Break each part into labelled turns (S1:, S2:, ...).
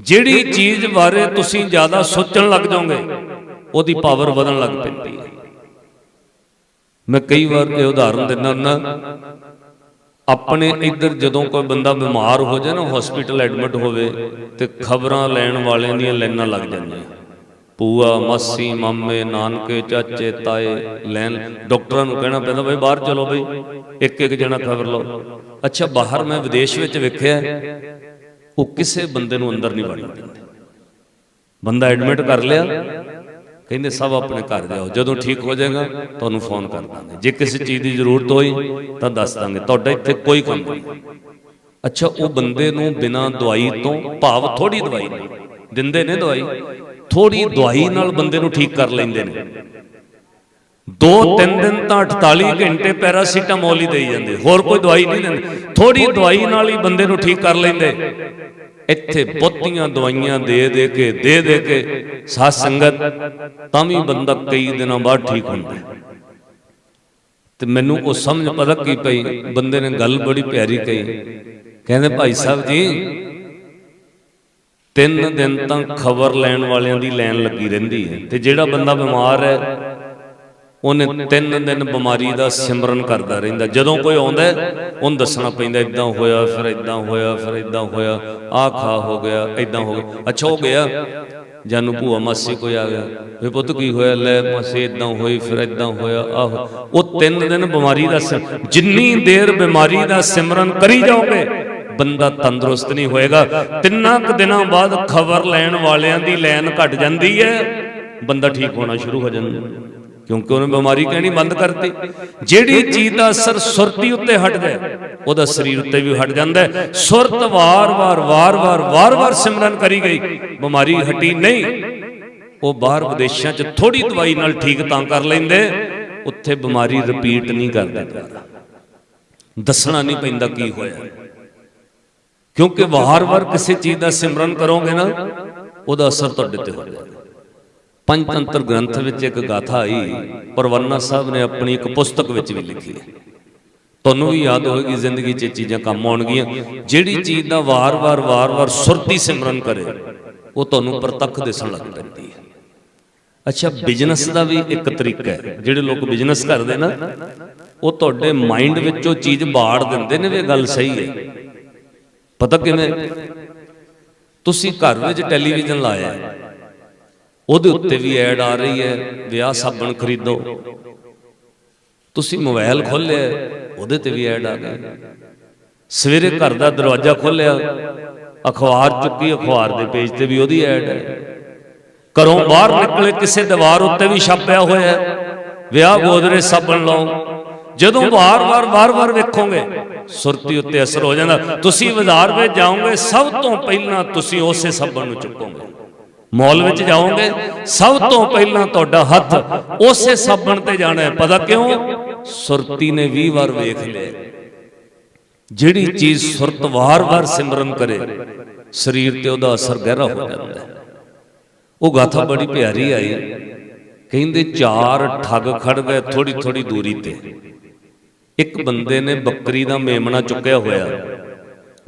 S1: ਜਿਹੜੀ ਚੀਜ਼ ਬਾਰੇ ਤੁਸੀਂ ਜ਼ਿਆਦਾ ਸੋਚਣ ਲੱਗ ਜਾਓਗੇ, ਉਹਦੀ ਪਾਵਰ ਵਧਣ ਲੱਗ ਪੈਂਦੀ ਹੈ। ਮੈਂ ਕਈ ਵਾਰ ਇਹ ਉਦਾਹਰਨ ਦਿੰਦਾ ਹੁੰਦਾ, ਆਪਣੇ ਇੱਧਰ ਜਦੋਂ ਕੋਈ ਬੰਦਾ ਬਿਮਾਰ ਹੋ ਜਾਏ ਨਾ ਹਸਪੀਟਲ ਐਡਮਿਟ ਹੋਵੇ ਤੇ ਖਬਰਾਂ ਲੈਣ ਵਾਲਿਆਂ ਦੀਆਂ ਲਾਈਨਾਂ ਲੱਗ ਜਾਂਦੀਆਂ। ਪੂਆ ਮਾਸੀ, ਮਾਮੇ, ਨਾਨਕੇ, ਚਾਚੇ, ਤਾਏ, ਲੈਣ, ਡਾਕਟਰਾਂ ਨੂੰ ਕਹਿਣਾ ਪੈਂਦਾ, ਬਈ ਬਾਹਰ ਚਲੋ ਬਈ ਇੱਕ ਇੱਕ ਜਣਾ ਖਬਰ ਲਓ। ਅੱਛਾ, ਬਾਹਰ ਮੈਂ ਵਿਦੇਸ਼ ਵਿੱਚ ਵੇਖਿਆ ਉਹ ਕਿਸੇ ਬੰਦੇ ਨੂੰ ਅੰਦਰ ਨਹੀਂ ਵੜਨ ਦਿੰਦੇ। ਬੰਦਾ ਐਡਮਿਟ ਕਰ ਲਿਆ, ਕਹਿੰਦੇ, ਸਭ ਆਪਣੇ ਘਰ ਜਾਓ, ਜਦੋਂ ਠੀਕ ਹੋ ਜਾਏਗਾ, ਤੁਹਾਨੂੰ ਫੋਨ ਕਰ ਦਾਂਗੇ। ਜੇ ਕਿਸੇ ਚੀਜ਼ ਦੀ ਜ਼ਰੂਰਤ ਹੋਈ, ਤਾਂ ਦੱਸ ਦਾਂਗੇ, ਤੁਹਾਡਾ ਇੱਥੇ ਕੋਈ ਕੰਮ ਨਹੀਂ। ਅੱਛਾ, ਉਹ ਬੰਦੇ ਨੂੰ ਬਿਨਾਂ ਦਵਾਈ ਤੋਂ ਭਾਵ ਥੋੜੀ ਦਵਾਈ ਦਿੰਦੇ ਨੇ ਦਵਾਈ? ਥੋੜੀ ਦਵਾਈ ਨਾਲ ਬੰਦੇ ਨੂੰ ਠੀਕ ਕਰ ਲੈਂਦੇ ਨੇ। ਦੋ, ਤਿੰਨ ਦਿਨ ਤਾਂ 48 ਘੰਟੇ ਪੈਰਾਸੀਟਾਮੋਲ ਹੀ ਦੇਈ ਜਾਂਦੇ। ਹੋਰ ਕੋਈ ਦਵਾਈ ਨਹੀਂ ਦਿੰਦੇ। ਥੋੜੀ ਦਵਾਈ ਨਾਲ ਹੀ ਬੰਦੇ ਨੂੰ ਠੀਕ ਕਰ ਲੈਂਦੇ। ਇੱਥੇ ਬਹੁਤੀਆਂ ਦਵਾਈਆਂ ਦੇ ਦੇ ਕੇ, ਦੇ ਦੇ ਕੇ ਸਾਧ ਸੰਗਤ, ਤਾਂ ਵੀ ਬੰਦਾ ਕਈ ਦਿਨਾਂ ਬਾਅਦ ਠੀਕ ਹੁੰਦਾ। ਤੇ ਮੈਨੂੰ ਉਹ ਸਮਝ ਪਤਾ ਕੀ ਪਈ। ਬੰਦੇ ਨੇ ਗੱਲ ਬੜੀ ਪਿਆਰੀ ਕਹੀ। ਕਹਿੰਦੇ, ਭਾਈ ਸਾਹਿਬ ਜੀ, ਤਿੰਨ ਦਿਨ ਤਾਂ ਖਬਰ ਲੈਣ ਵਾਲਿਆਂ ਦੀ ਲਾਈਨ ਲੱਗੀ ਰਹਿੰਦੀ ਹੈ। ਤੇ ਜਿਹੜਾ ਬੰਦਾ ਬਿਮਾਰ ਹੈ ਉਹਨੇ ਤਿੰਨ ਦਿਨ ਬਿਮਾਰੀ ਦਾ ਸਿਮਰਨ ਕਰਦਾ ਰਹਿੰਦਾ। ਜਦੋਂ ਕੋਈ ਆਉਂਦਾ, ਉਹਨੂੰ ਦੱਸਣਾ ਪੈਂਦਾ ਇਦਾਂ ਹੋਇਆ, ਫਿਰ ਇਦਾਂ ਹੋਇਆ, ਫਿਰ ਇਦਾਂ ਹੋਇਆ, ਆਹ ਖਾ ਹੋ ਗਿਆ ਇਦਾਂ ਹੋ ਗਿਆ। ਅੱਛਾ ਹੋ ਗਿਆ। ਜਾਨੂੰ ਭੂਆ ਮਾਸੀ ਕੋਈ ਆ ਗਿਆ। ਵੀ ਪੁੱਤ ਕੀ ਹੋਇਆ? ਲੈ ਮਾਸੀ ਇਦਾਂ ਹੋਈ, ਫਿਰ ਇਦਾਂ ਹੋਇਆ, ਆਹੋ। ਉਹ ਤਿੰਨ ਦਿਨ ਬਿਮਾਰੀ ਦਾ ਸਿਮ- ਜਿੰਨੀ ਦੇਰ ਬਿਮਾਰੀ ਦਾ ਸਿਮਰਨ ਕਰੀ ਜਾਓਗੇ, ਬੰਦਾ ਤੰਦਰੁਸਤ ਨਹੀਂ ਹੋਏਗਾ। ਤਿੰਨਾਂ ਕੁ ਦਿਨਾਂ ਬਾਅਦ ਖਬਰ ਲੈਣ ਵਾਲਿਆਂ ਦੀ ਲਾਈਨ ਘਟ ਜਾਂਦੀ ਹੈ। ਬੰਦਾ ਠੀਕ ਹੋਣਾ ਸ਼ੁਰੂ ਹੋ ਜਾਂਦਾ। ਕਿਉਂਕਿ ਉਹਨੇ ਬਿਮਾਰੀ ਕਹਿਣੀ ਬੰਦ ਕਰਤੀ। ਜਿਹੜੀ ਚੀਜ਼ ਦਾ ਅਸਰ ਸੁਰਤੀ ਉੱਤੇ ਹਟ ਜਾਏ ਉਹਦਾ ਸਰੀਰ ਉੱਤੇ ਵੀ ਹਟ ਜਾਂਦਾ ਸੁਰਤ ਵਾਰ-ਵਾਰ ਵਾਰ-ਵਾਰ ਵਾਰ-ਵਾਰ ਸਿਮਰਨ ਕਰੀ ਗਈ। ਬਿਮਾਰੀ ਹਟੀ ਨਹੀਂ। ਉਹ ਬਾਹਰ ਵਿਦੇਸ਼ਾਂ 'ਚ ਥੋੜੀ ਦਵਾਈ ਨਾਲ ਠੀਕ ਤਾਂ ਕਰ ਲੈਂਦੇ, ਉੱਥੇ ਬਿਮਾਰੀ ਰਿਪੀਟ ਨਹੀਂ ਕਰਦੇ। ਦੁਬਾਰਾ ਦੱਸਣਾ ਨਹੀਂ ਪੈਂਦਾ ਕੀ ਹੋਇਆ। ਕਿਉਂਕਿ ਵਾਰ-ਵਾਰ ਕਿਸੇ ਚੀਜ਼ ਦਾ ਸਿਮਰਨ ਕਰੋਗੇ ਨਾ, ਉਹਦਾ ਅਸਰ ਤੁਹਾਡੇ ਤੇ ਹੋ ਜਾਏਗਾ। ਪੰਚਤੰਤਰ ਗ੍ਰੰਥ ਵਿੱਚ ਇੱਕ ਗਾਥਾ ਆਈ ਪਰਵੰਨਾ ਸਾਹਿਬ ਨੇ ਆਪਣੀ ਇੱਕ ਪੁਸਤਕ ਵਿੱਚ ਵੀ ਲਿਖੀ ਹੈ। ਤੁਹਾਨੂੰ ਵੀ ਯਾਦ ਹੋਏਗੀ ਜ਼ਿੰਦਗੀ 'ਚ ਇਹ ਚੀਜ਼ਾਂ ਕੰਮ ਆਉਣਗੀਆਂ। ਜਿਹੜੀ ਚੀਜ਼ ਦਾ ਵਾਰ-ਵਾਰ ਵਾਰ-ਵਾਰ ਸੁਰਤੀ ਸਿਮਰਨ ਕਰੇ, ਉਹ ਤੁਹਾਨੂੰ ਪ੍ਰਤੱਖ ਦਿਸਣ ਲੱਗ ਪੈਂਦੀ ਹੈ। ਅੱਛਾ, ਬਿਜ਼ਨਸ ਦਾ ਵੀ ਇੱਕ ਤਰੀਕਾ ਹੈ। ਜਿਹੜੇ ਲੋਕ ਬਿਜ਼ਨਸ ਕਰਦੇ ਨਾ, ਉਹ ਤੁਹਾਡੇ ਮਾਈਂਡ ਵਿੱਚ ਉਹ ਚੀਜ਼ ਬਾੜ ਦਿੰਦੇ ਨੇ ਵੀ ਇਹ ਗੱਲ ਸਹੀ ਹੈ। ਪਤਾ ਕਿਵੇਂ? ਤੁਸੀਂ ਘਰ ਵਿੱਚ ਟੈਲੀਵਿਜ਼ਨ ਲਾਇਆ ਉਹਦੇ ਉੱਤੇ ਵੀ ਐਡ ਆ ਰਹੀ ਹੈ, ਵਿਆਹ ਸਾਬਣ ਖਰੀਦੋ। ਤੁਸੀਂ ਮੋਬਾਈਲ ਖੋਲ੍ਹਿਆ ਉਹਦੇ ਤੇ ਵੀ ਐਡ ਆ ਗਈ। ਸਵੇਰੇ ਘਰ ਦਾ ਦਰਵਾਜ਼ਾ ਖੋਲ੍ਹਿਆ ਅਖਬਾਰ ਚੁੱਕੀ, ਅਖਬਾਰ ਦੇ ਪੇਜ ਤੇ ਵੀ ਉਹਦੀ ਐਡ ਹੈ। ਘਰੋਂ ਬਾਹਰ ਨਿਕਲੇ, ਕਿਸੇ ਦੀਵਾਰ ਉੱਤੇ ਵੀ ਛਾਪਿਆ ਹੋਇਆ ਹੈ। ਵਿਆਹ ਗੋਦਰੇ ਸਾਬਣ ਲਾਓ। ਜਦੋਂ ਵਾਰ-ਵਾਰ ਵਾਰ-ਵਾਰ ਵੇਖੋਗੇ, ਸੁਰਤੀ ਉੱਤੇ ਅਸਰ ਹੋ ਜਾਂਦਾ। ਤੁਸੀਂ ਬਾਜ਼ਾਰ ਵਿੱਚ ਜਾਓਗੇ, ਸਭ ਤੋਂ ਪਹਿਲਾਂ ਤੁਸੀਂ ਉਸੇ ਸਾਬਣ ਨੂੰ ਚੁੱਕੋਗੇ। ਮਾਲ ਵਿੱਚ ਜਾਓਗੇ, ਸਭ ਤੋਂ ਪਹਿਲਾਂ ਤੁਹਾਡਾ ਹੱਥ ਉਸੇ ਸਾਬਣ ਤੇ ਜਾਣਾ ਹੈ। ਪਤਾ ਕਿਉਂ? ਸੁਰਤੀ ਨੇ 20 ਵਾਰ ਵੇਖ ਲਿਆ। ਜਿਹੜੀ ਚੀਜ਼ ਸੁਰਤ ਵਾਰ-ਵਾਰ ਸਿਮਰਨ ਕਰੇ, ਸਰੀਰ ਤੇ ਉਹਦਾ ਅਸਰ ਗਹਿਰਾ ਹੋ ਜਾਂਦਾ ਹੈ। ਉਹ ਗਾਥਾ ਬੜੀ ਪਿਆਰੀ ਆਈ। ਕਹਿੰਦੇ, ਚਾਰ ਠੱਗ ਖੜ ਗਏ ਥੋੜੀ ਥੋੜੀ ਦੂਰੀ ਤੇ। ਇੱਕ ਬੰਦੇ ਨੇ ਬੱਕਰੀ ਦਾ ਮੇਮਣਾ ਚੁੱਕਿਆ ਹੋਇਆ।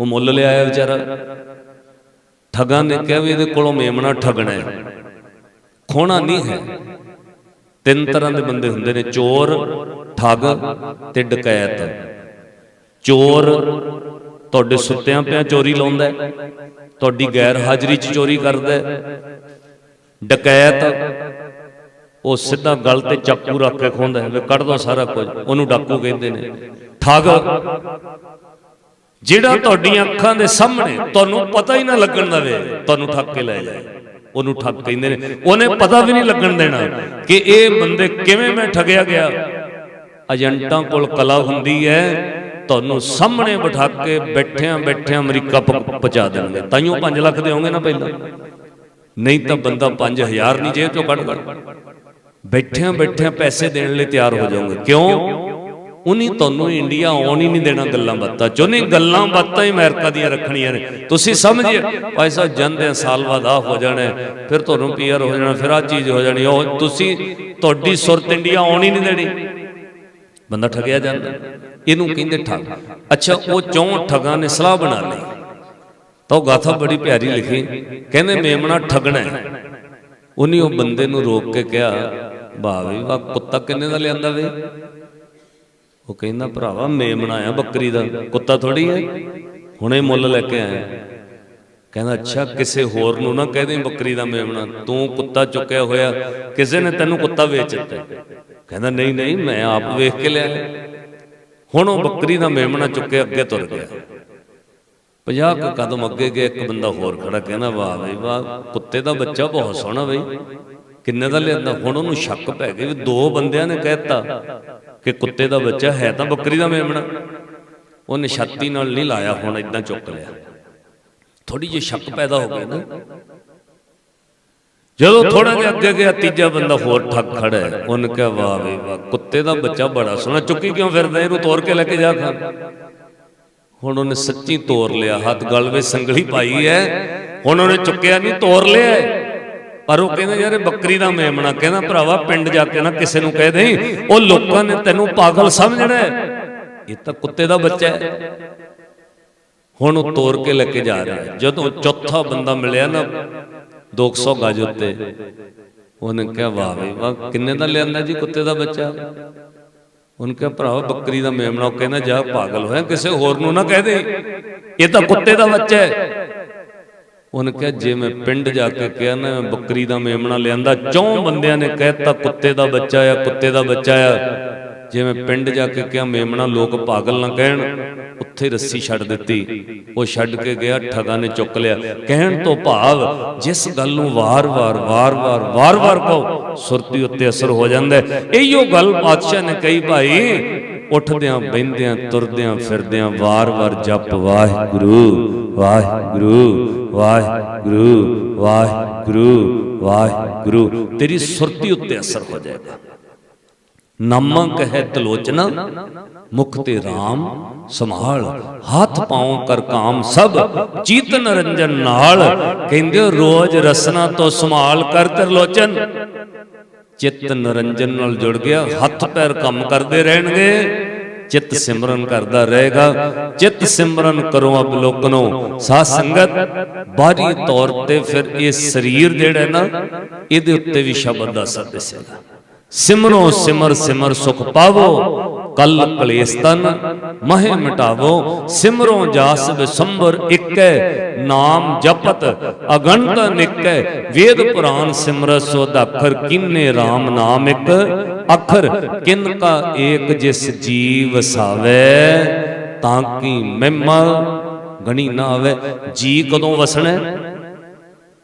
S1: ਉਹ ਮੁੱਲ ਲਿਆਇਆ ਵਿਚਾਰਾ। ਠੱਗਾਂ ਨੇ ਕਿਹਾ ਵੀ ਇਹਦੇ ਕੋਲੋਂ ਮੇਮਣਾ ਠੱਗਣਾ ਹੈ। ਖੋਣਾ ਨਹੀਂ ਹੈ। ਤਿੰਨ ਤਰ੍ਹਾਂ ਦੇ ਬੰਦੇ ਹੁੰਦੇ ਨੇ, ਚੋਰ, ਠੱਗ ਤੇ ਡਕੈਤ। ਚੋਰ ਤੁਹਾਡੇ ਸੁੱਤਿਆਂ ਪਿਆ ਚੋਰੀ ਲਾਉਂਦਾ ਤੁਹਾਡੀ ਗੈਰ ਹਾਜ਼ਰੀ 'ਚ ਚੋਰੀ ਕਰਦਾ ਡਕੈਤ, ਉਹ ਸਿੱਧਾ ਗਲ ਤੇ ਚਾਕੂ ਰੱਖ ਕੇ ਖੋਂਦਾ ਹੈ, ਵੀ ਕੱਢ ਦੋ ਸਾਰਾ ਕੁਝ, ਉਹਨੂੰ ਡਾਕੂ ਕਹਿੰਦੇ ਨੇ। ਠੱਗ ਜਿਹੜਾ ਤੁਹਾਡੀਆਂ ਅੱਖਾਂ ਦੇ ਸਾਹਮਣੇ ਤੁਹਾਨੂੰ ਪਤਾ ਹੀ ਨਾ ਲੱਗਣ ਦਵੇ ਤੁਹਾਨੂੰ ਠੱਗ ਕੇ ਲੈ ਜਾਏ। ਉਹਨੂੰ ਠੱਗ ਕਹਿੰਦੇ ਨੇ। ਉਹਨੇ ਪਤਾ ਵੀ ਨਹੀਂ ਲੱਗਣ ਦੇਣਾ ਕਿ ਇਹ ਬੰਦੇ ਕਿਵੇਂ ਮੈਂ ਠੱਗਿਆ ਗਿਆ। ਏਜੰਟਾਂ ਕੋਲ ਕਲਾ ਹੁੰਦੀ ਹੈ, ਤੁਹਾਨੂੰ ਸਾਹਮਣੇ ਬਿਠਾ ਕੇ ਬੈਠਿਆਂ ਬੈਠਿਆਂ ਅਮਰੀਕਾ ਪ- ਪਹੁੰਚਾ ਦੇਣਗੇ। ਤਾਈਓ 5 ਲੱਖ ਦੇ ਹੋਗੇ ਨਾ ਪਹਿਲਾਂ। ਨਹੀਂ ਤਾਂ ਬੰਦਾ 5000 ਨਹੀਂ ਜੇਬ ਚੋਂ ਕੱਢ ਕੱਢ ਬੈਠਿਆਂ ਬੈਠਿਆਂ ਪੈਸੇ ਦੇਣ ਲਈ ਤਿਆਰ ਹੋ ਜਾਓਗੇ। ਕਿਉਂ? ਉਹਨੇ ਤੁਹਾਨੂੰ ਇੰਡੀਆ ਆਉਣ ਹੀ ਨਹੀਂ ਦੇਣਾ ਗੱਲਾਂ ਬਾਤਾਂ ਚੋਂ। ਨਹੀਂ ਗੱਲਾਂ ਬਾਤਾਂ ਹੀ ਅਮਰੀਕਾ ਦੀਆਂ ਰੱਖਣੀਆਂ ਨੇ। ਤੁਸੀਂ ਸਮਝਿਏ ਭਾਈ ਸਾਹਿਬ, ਜਾਂਦੇ ਸਾਲ ਬਾਅਦ ਆ ਹੋ ਜਾਣਾ ਫਿਰ ਤੁਹਾਨੂੰ ਪੀਆਰ ਹੋ ਜਾਣਾ, ਫਿਰ ਆ ਚੀਜ਼ ਹੋ ਜਾਣੀ ਉਹ ਤੁਸੀਂ ਤੁਹਾਡੀ ਸੁਰਤ ਇੰਡੀਆ ਆਉਣ ਹੀ ਨਹੀਂ ਦੇਣੀ। ਬੰਦਾ ਠਗਿਆ ਜਾਂਦਾ। ਇਹਨੂੰ ਕਹਿੰਦੇ ਠੱਗ। ਅੱਛਾ, ਉਹ ਚੌਂ ਠੱਗਾਂ ਨੇ ਸਲਾਹ ਬਣਾ ਲਈ। ਤਾਂ ਉਹ ਗਾਥਾ ਬੜੀ ਪਿਆਰੀ ਲਿਖੀ। ਕਹਿੰਦੇ ਮੇਮਣਾ ਠਗਣਾ ਉਹਨੇ ਉਹ ਬੰਦੇ ਨੂੰ ਰੋਕ ਕੇ ਕਿਹਾ ਵਾਹ ਵੀ, ਕੁੱਤਾ ਕਿੰਨੇ ਦਾ ਲਿਆਂਦਾ ਵੇ? ਉਹ ਕਹਿੰਦਾ ਭਰਾਵਾ ਮੇਮਣਾ ਆ ਬੱਕਰੀ ਦਾ। ਕੁੱਤਾ ਥੋੜੀ ਹੈ। ਹੁਣੇ ਮੁੱਲ ਲੈ ਕੇ ਆਇਆ। ਕਹਿੰਦਾ ਅੱਛਾ ਕਿਸੇ ਹੋਰ ਨੂੰ ਨਾ ਕਹਿ ਦੇ ਬੱਕਰੀ ਦਾ ਮੇਮਣਾ ਤੂੰ ਕੁੱਤਾ ਚੁੱਕਿਆ ਹੋਇਆ। ਕਿਸੇ ਨੇ ਤੈਨੂੰ ਕੁੱਤਾ ਵੇਚ ਦਿੱਤਾ ਕਹਿੰਦਾ ਨਹੀਂ ਨਹੀਂ ਮੈਂ ਆਪ ਵੇਖ ਕੇ ਲਿਆ ਹੁਣ ਉਹ ਬੱਕਰੀ ਦਾ ਮੇਮਣਾ ਚੁੱਕੇ ਅੱਗੇ ਤੁਰ ਗਿਆ। 50 ਕੁ ਕਦਮ ਅੱਗੇ ਗਿਆ ਇੱਕ ਬੰਦਾ ਹੋਰ ਖੜਾ ਕਹਿੰਦਾ ਵਾਹ ਬਈ ਵਾਹ ਕੁੱਤੇ ਦਾ ਬੱਚਾ ਬਹੁਤ ਸੋਹਣਾ ਬਈ। ਕਿੰਨੇ ਦਾ ਲਿਆਂਦਾ? ਹੁਣ ਉਹਨੂੰ ਸ਼ੱਕ ਪੈ ਗਿਆ ਵੀ ਦੋ ਬੰਦਿਆਂ ਨੇ ਕਹਿਤਾ ਕਿ ਕੁੱਤੇ ਦਾ ਬੱਚਾ ਹੈ ਤਾਂ ਬੱਕਰੀ ਦਾ ਮੇਮਣਾ। ਉਹਨੇ ਛਾਤੀ ਨਾਲ ਨਹੀਂ ਲਾਇਆ, ਹੁਣ ਇਦਾਂ ਚੁੱਕ ਲਿਆ। ਥੋੜੀ ਜਿਹੀ ਸ਼ੱਕ ਪੈਦਾ ਹੋ ਗਈ ਨਾ। ਜਦੋਂ ਥੋੜਾ ਜਿਹਾ ਅੱਗੇ ਗਿਆ, ਤੀਜਾ ਬੰਦਾ ਹੋਰ ਠੱਗ ਖੜਾ ਹੈ। ਉਹਨੇ ਕਿਹਾ, ਵਾਹ ਵੇ ਵਾਹ, ਕੁੱਤੇ ਦਾ ਬੱਚਾ ਬੜਾ ਸੋਹਣਾ। ਚੁੱਕੀ ਕਿਉਂ ਫਿਰਦਾ? ਇਹਨੂੰ ਤੋੜ ਕੇ ਲੈ ਕੇ ਜਾ ਖਾ। ਹੁਣ ਉਹਨੇ ਸੱਚੀ ਤੋੜ ਲਿਆ। ਹੱਥ ਗਲ ਵਿੱਚ ਸੰਗਲੀ ਪਾਈ ਹੈ। ਹੁਣ ਉਹਨੇ ਚੁੱਕਿਆ ਨਹੀਂ ਤੋੜ ਲਿਆ ਪਰ ਉਹ ਕਹਿੰਦਾ, ਯਾਰ ਇਹ ਬੱਕਰੀ ਦਾ ਮੇਮਣਾ। ਕਹਿੰਦਾ, ਭਰਾਵਾ, ਪਿੰਡ ਜਾ ਕੇ ਨਾ ਕਿਸੇ ਨੂੰ ਕਹਿ ਦੇ। ਉਹ ਲੋਕਾਂ ਨੇ ਤੈਨੂੰ ਪਾਗਲ ਸਮਝਣਾ ਇਹ ਤਾਂ ਕੁੱਤੇ ਦਾ ਬੱਚਾ ਹੈ। ਹੁਣ ਉਹ ਤੋੜ ਕੇ ਲੈ ਕੇ ਜਾ ਰਿਹਾ ਜਦੋਂ ਚੌਥਾ ਬੰਦਾ ਮਿਲਿਆ ਨਾ 200 ਗਜ ਉੱਤੇ, ਉਹਨੇ ਕਿਹਾ, ਵਾਹ ਵੀ ਵਾਹ, ਕਿੰਨੇ ਦਾ ਲਿਆਂਦਾ ਜੀ ਕੁੱਤੇ ਦਾ ਬੱਚਾ? ਉਹਨੇ ਕਿਹਾ, ਭਰਾਵਾ, ਬੱਕਰੀ ਦਾ ਮੇਮਣਾ। ਉਹ ਕਹਿੰਦਾ, ਜਾ, ਪਾਗਲ ਹੋਇਆ, ਕਿਸੇ ਹੋਰ ਨੂੰ ਨਾ ਕਹਿ ਦੇ। ਇਹ ਤਾਂ ਕੁੱਤੇ ਦਾ ਬੱਚਾ ਹੈ। ਉਹਨੇ ਕਿਹਾ ਜੇ ਮੈਂ ਪਿੰਡ ਜਾ ਕੇ ਕਿਹਾ ਨਾ ਮੈਂ ਬੱਕਰੀ ਦਾ ਮੇਮਣਾ ਲਿਆਂਦਾ ਚੌਂ ਬੰਦਿਆਂ ਨੇ ਕਹਿਤਾ ਕੁੱਤੇ ਦਾ ਬੱਚਾ ਆ ਕੁੱਤੇ ਦਾ ਬੱਚਾ ਆ। ਜੇ ਮੈਂ ਪਿੰਡ ਜਾ ਕੇ ਕਿਹਾ ਮੇਮਣਾ ਲੋਕ ਪਾਗਲ ਨਾ ਕਹਿਣ ਉੱਥੇ ਰੱਸੀ ਛੱਡ ਦਿੱਤੀ। ਉਹ ਛੱਡ ਕੇ ਗਿਆ ਠਗਾ ਨੇ ਚੁੱਕ ਲਿਆ। ਕਹਿਣ ਤੋਂ ਭਾਵ ਜਿਸ ਗੱਲ ਨੂੰ ਵਾਰ-ਵਾਰ ਵਾਰ-ਵਾਰ ਵਾਰ-ਵਾਰ ਕਹੋ ਸੁਰਤੀ ਉੱਤੇ ਅਸਰ ਹੋ ਜਾਂਦਾ। ਹੈ। ਇਹੀਓ ਗੱਲ ਬਾਦਸ਼ਾਹ ਨੇ ਕਹੀ ਭਾਈ ਉੱਠਦਿਆਂ ਬੈੰਦਿਆਂ ਤੁਰਦਿਆਂ ਫਿਰਦਿਆਂ ਵਾਰ-ਵਾਰ ਜਪ ਵਾਹਿਗੁਰੂ ਵਾਹਿਗੁਰੂ ਵਾਹਿਗੁਰੂ ਵਾਹਿਗੁਰੂ ਵਾਹਿਗੁਰੂ। ਤੇਰੀ ਸੁਰਤੀ ਉੱਤੇ ਅਸਰ ਹੋ ਜਾਏਗਾ। ਨਮਕ ਹੈ ਤਲੋਚਨਾ, ਮੁਖ ਤੇ RAM ਸੰਭਾਲ, ਹੱਥ ਪਾਉ ਕਰ ਕਾਮ ਸਭ, ਚੀਤ ਨਰੰਜਨ ਨਾਲ। ਕਹਿੰਦੇ ਰੋਜ਼ ਰਸਨਾ ਤੋਂ ਸੰਭਾਲ ਕਰ ਤਰਲੋਚਨ। ਚਿੱਤ ਨਰੰਜਨ ਨਾਲ ਜੁੜ ਗਿਆ, ਹੱਥ ਪੈਰ ਕੰਮ ਕਰਦੇ ਰਹਿਣਗੇ। ਚਿੱਤ ਸਿਮਰਨ ਕਰਦਾ ਰਹੇਗਾ। ਚਿੱਤ ਸਿਮਰਨ ਕਰੋ ਅਬਲੋਕਨੋ ਸਾਧ ਸੰਗਤ ਬਾਹਰੀ ਤੌਰ ਤੇ ਫਿਰ ਇਹ ਸਰੀਰ ਜਿਹੜਾ ਨਾ, ਇਹਦੇ ਉੱਤੇ ਵੀ ਸ਼ਬਦ ਦਾ ਅਸਰ ਦਿਸੇਗਾ ਸਿਮਰੋ ਸਿਮਰ ਸਿਮਰ ਸੁਖ ਪਾਵੋ। ਕਲ ਕਲੇਸ਼ ਤਨ ਮਹਿ ਮਿਟਾਵੋ, ਸਿਮਰੋ ਜਾਸ ਵਿਸੰਬਰ ਇਕੈ, ਨਾਮ ਜਪਤ ਅਗਣਤ ਨਿਕੈ, ਵੇਦ ਪੁਰਾਨ ਸਿਮਰਤ ਸੋ ਅੱਖਰ ਕਿੰਨੇ RAM ਨਾਮ ਇੱਕ, ਅੱਖਰ ਕਿਨ ਕਾ ਏਕ ਜਿਸ ਜੀਵ ਸਾਵੇ, ਤਾਂ ਕੀ ਮਹਿਮਾ ਗਣੀ ਨਾ ਆਵੇ, ਜੀ ਕਦੋਂ ਵਸਣਾ?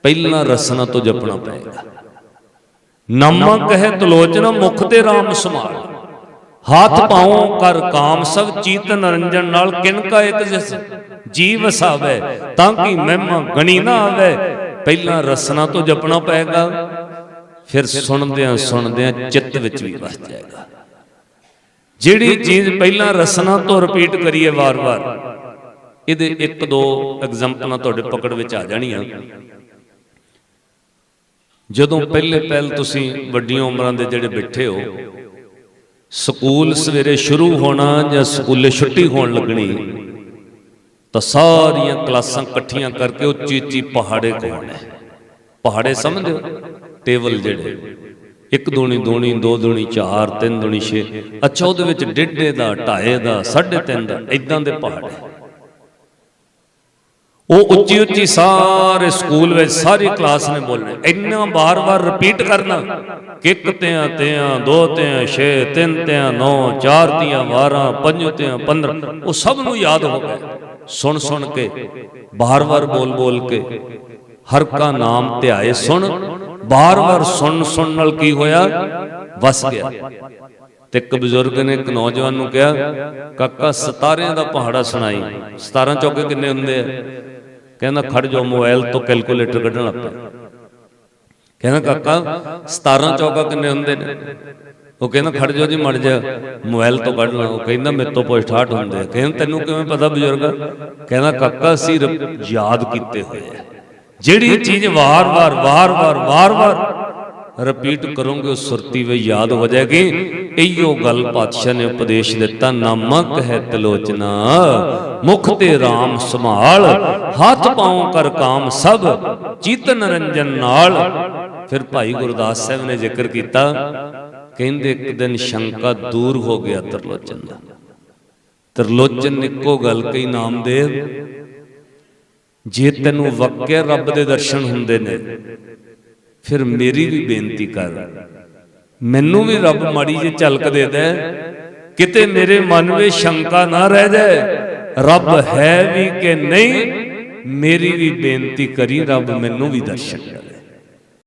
S1: ਪਹਿਲਾਂ ਰਸਨਾ ਤੋਂ ਜਪਣਾ ਪਏਗਾ। ਨਮਕ ਹੈ ਤਲੋਚਨ ਮੁਖ ਤੇ RAM ਸਮਾਲ ਹੱਥ ਪਾਉ ਕਰ ਕਾਮ ਸਭ ਚੀਤ ਨਰੰਜਨ ਨਾਲ ਕਿਨਕਾ ਇੱਕ ਜਿਸ? ਜੀ ਵਸਾਵੇ ਤਾਂ ਕਿ ਮਹਿਮਾ ਗਣੀ ਨਾ ਆਵੇ। ਪਹਿਲਾਂ ਰਸਨਾ ਤੋਂ ਜਪਣਾ ਪਏਗਾ ਫਿਰ ਸੁਣਦਿਆਂ ਸੁਣਦਿਆਂ ਚਿੱਤ ਵਿੱਚ ਵੀ ਵਸ ਜਾਏਗਾ। ਜਿਹੜੀ ਚੀਜ਼ ਪਹਿਲਾਂ ਰਸਨਾ ਤੋਂ ਰਿਪੀਟ ਕਰੀਏ ਵਾਰ-ਵਾਰ। ਇਹਦੇ ਇੱਕ ਦੋ ਐਗਜ਼ਾਮਪਲਾਂ ਤੁਹਾਡੇ ਪਕੜ ਵਿੱਚ ਆ ਜਾਣੀਆਂ। ਜਦੋਂ ਪਹਿਲੇ ਪਹਿਲ ਤੁਸੀਂ ਵੱਡੀਆਂ ਉਮਰਾਂ ਦੇ ਜਿਹੜੇ ਬੈਠੇ ਹੋ ਸਕੂਲ ਸਵੇਰੇ ਸ਼ੁਰੂ ਹੋਣਾ ਜਾਂ ਸਕੂਲੇ ਛੁੱਟੀ ਹੋਣ ਲੱਗਣੀ, ਤਾਂ ਸਾਰੀਆਂ ਕਲਾਸਾਂ ਇਕੱਠੀਆਂ ਕਰਕੇ ਉੱਚੀ ਉੱਚੀ ਪਹਾੜੇ ਕੋਣੇ ਪਹਾੜੇ ਸਮਝਦੇ ਹੋ? ਟੇਬਲ ਜਿਹੜੇ। ਇੱਕ ਦੂਣੀ ਦੂਣੀ, ਦੋ ਦੂਣੀ ਚਾਰ, ਤਿੰਨ ਦੂਣੀ ਛੇ। ਅੱਛਾ, ਉਹਦੇ ਵਿੱਚ ਡੇਢੇ ਦਾ, ਢਾਏ ਦਾ, ਸਾਢੇ ਤਿੰਨ ਦਾ ਇਦਾਂ ਦੇ ਪਹਾੜੇ। ਉਹ ਉੱਚੀ ਉੱਚੀ ਸਾਰੇ ਸਕੂਲ ਵਿੱਚ ਸਾਰੀ ਕਲਾਸ ਨੇ ਬੋਲਣਾ। ਇੰਨਾ ਬਾਰ-ਬਾਰ ਰਿਪੀਟ ਕਰਨਾ। ਇੱਕ ਤਿਆਂ ਤਿਆਂ, ਦੋ ਤਿਆਂ, ਛੇ, ਤਿੰਨ ਤਿਆਂ, ਨੌ, ਚਾਰ ਤਿਆਂ 12 ਪੰਜ ਤਿਆਂ 15 ਉਹ ਸਭ ਨੂੰ ਯਾਦ ਹੋ ਗਿਆ। ਸੁਣ ਸੁਣ ਕੇ ਬਾਰ-ਬਾਰ ਬੋਲ-ਬੋਲ ਕੇ, ਹਰ ਕਾ ਨਾਮ ਧਿਆਏ ਸੁਣ। ਬਾਰ-ਬਾਰ ਸੁਣ ਸੁਣ ਨਾਲ ਕੀ ਹੋਇਆ? ਵਸ ਗਿਆ। ਤੇ ਇੱਕ ਬਜ਼ੁਰਗ ਨੇ ਇੱਕ ਨੌਜਵਾਨ ਨੂੰ ਕਿਹਾ, ਕਾਕਾ, ਸਤਾਰਿਆਂ ਦਾ ਪਹਾੜਾ ਸੁਣਾਈ। 17 ਚੌਕੇ ਕਿੰਨੇ ਹੁੰਦੇ ਆ? ਕਹਿੰਦਾ ਖੜ ਜਾਓ, ਮੋਬਾਈਲ ਤੋਂ ਕੈਲਕੂਲੇਟਰ ਕੱਢਣ ਲੱਗ ਪਿਆ। ਕਹਿੰਦਾ ਕਾਕਾ 17 ਚੌਕਾ ਕਿੰਨੇ ਹੁੰਦੇ ਨੇ? ਉਹ ਕਹਿੰਦਾ ਖੜ ਜਾਓ ਜੀ ਮੜ ਜਾ। ਮੋਬਾਈਲ ਤੋਂ ਕੱਢ ਲਾ। ਉਹ ਕਹਿੰਦਾ ਮੇਰੇ ਤੋਂ ਪੁੱਛ 68 ਹੁੰਦੇ ਆ ਕਹਿੰਦਾ ਤੈਨੂੰ ਕਿਵੇਂ ਪਤਾ ਬਜ਼ੁਰਗ? ਕਹਿੰਦਾ ਕਾਕਾ, ਅਸੀਂ ਯਾਦ ਕੀਤੇ ਹੋਏ ਆ। ਜਿਹੜੀ ਚੀਜ਼ ਵਾਰ-ਵਾਰ ਵਾਰ-ਵਾਰ ਵਾਰ-ਵਾਰ ਰਿਪੀਟ ਕਰੋਗੇ, ਉਹ ਸੁਰਤੀ ਵਿੱਚ ਯਾਦ ਹੋ ਜਾਏਗੀ। ਇਹੀਓ ਗੱਲ ਪਾਤਸ਼ਾਹ ਨੇ ਉਪਦੇਸ਼ ਦਿੱਤਾ ਨਮਕ ਹੈ ਤਲੋਚਨਾ, ਮੁਖ ਤੇ RAM ਸੰਭਾਲ, ਹੱਥ ਪਾਉ ਕਰ ਕਾਮ ਸਭ ਚੀਤਨ ਰੰਜਨ ਨਾਲ। ਫਿਰ ਭਾਈ ਗੁਰਦਾਸ ਸਾਹਿਬ ਨੇ ਜ਼ਿਕਰ ਕੀਤਾ, ਕਹਿੰਦੇ ਇੱਕ ਦਿਨ ਸ਼ੰਕਾ ਦੂਰ ਹੋ ਗਿਆ ਤਰਲੋਚਨ ਦਾ। ਤਰਲੋਚਨ ਨੇ ਇੱਕੋ ਗੱਲ ਕਹੀ, ਨਾਮਦੇਵ, ਜੇ ਤੈਨੂੰ ਵਾਕਿਆ ਰੱਬ ਦੇ ਦਰਸ਼ਨ ਹੁੰਦੇ ਨੇ ਫਿਰ ਮੇਰੀ ਵੀ ਬੇਨਤੀ ਕਰ। ਮੈਨੂੰ ਵੀ ਰੱਬ ਮਾੜੀ ਜੇ ਝਲਕ ਦੇ ਦੇ। ਕਿਤੇ ਮੇਰੇ ਮਨ ਵਿੱਚ ਸ਼ੰਕਾ ਨਾ ਰਹਿ ਜਾਏ। ਰੱਬ ਹੈ ਵੀ ਕਿ ਨਹੀਂ, ਮੇਰੀ ਵੀ ਬੇਨਤੀ ਕਰੀ, ਰੱਬ ਮੈਨੂੰ ਵੀ ਦਰਸ਼ਨ